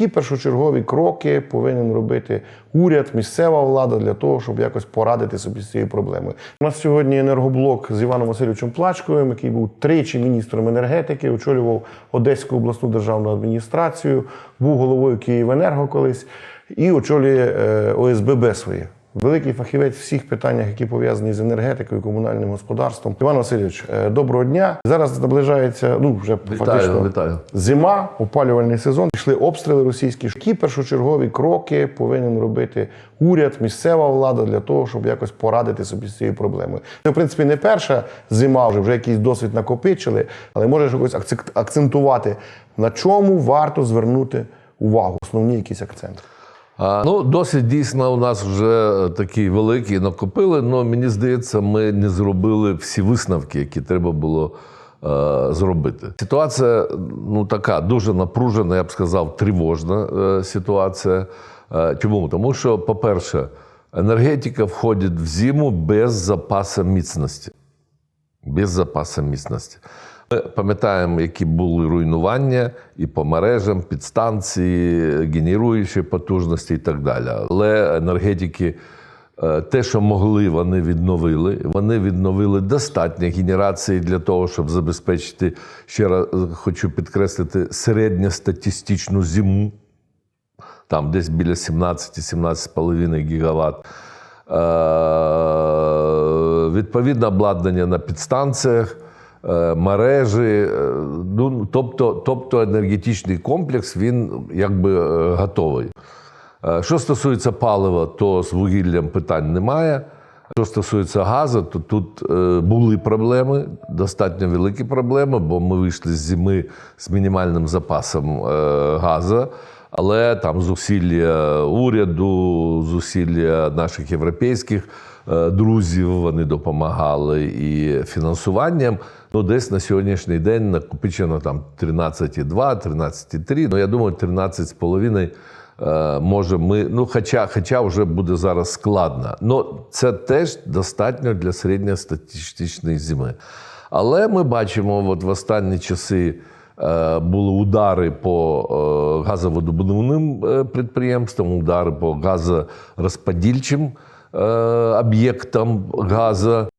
Які першочергові кроки повинен робити уряд, місцева влада для того, щоб якось порадити собі з цією проблемою? У нас сьогодні енергоблок з Іваном Васильовичем Плачковим, який був тричі міністром енергетики, очолював Одеську обласну державну адміністрацію, був головою Київенерго колись і очолює е, ОСББ своє. Великий фахівець в всіх питаннях, які пов'язані з енергетикою, комунальним господарством. Іван Васильович, е, доброго дня. Зараз наближається ну вже фактично вітаю. зима, опалювальний сезон. Пішли обстріли російські. Які першочергові кроки повинен робити уряд, місцева влада для того, щоб якось порадити собі з цією проблемою? Це в принципі не перша зима, вже вже якийсь досвід накопичили, але може якось акцентувати на чому варто звернути увагу, основні якісь акценти. Ну, досить дійсно у нас вже такий великий накопили, але мені здається, ми не зробили всі висновки, які треба було е, зробити. Ситуація ну, така дуже напружена, я б сказав, тривожна е, ситуація. Е, чому? Тому що, по-перше, енергетика входить в зиму без запасу міцності. Без запасу міцності. Ми пам'ятаємо, які були руйнування і по мережам, підстанції, генеруючі потужності і так далі. Але енергетики, е, те, що могли, вони відновили. Вони відновили достатньо генерації для того, щоб забезпечити, ще раз хочу підкреслити, середньостатистичну зиму. Там десь біля 17-17,5 гігаватт. Е, Відповідне обладнання на підстанціях, мережі. е, Ну, тобто, тобто енергетичний комплекс він якби е, готовий. Е, Що стосується палива, то з вугіллям питань немає. Що стосується газу, то тут е, були проблеми, достатньо великі проблеми, бо ми вийшли з зими з мінімальним запасом е, газу. Але там зусилля уряду, зусилля наших європейських е, друзів, вони допомагали і фінансуванням. Ну, десь на сьогоднішній день накопичено там 13,2, 13,3. Ну, я думаю, 13,5 Е, може ми, ну хоча, хоча вже буде зараз складно. Ну це теж достатньо для середньостатистичної зими. Але ми бачимо, от в останні часи були удари по е, газовидобувним е, підприємствам, удари по газорозподільчим е, об'єктам газу.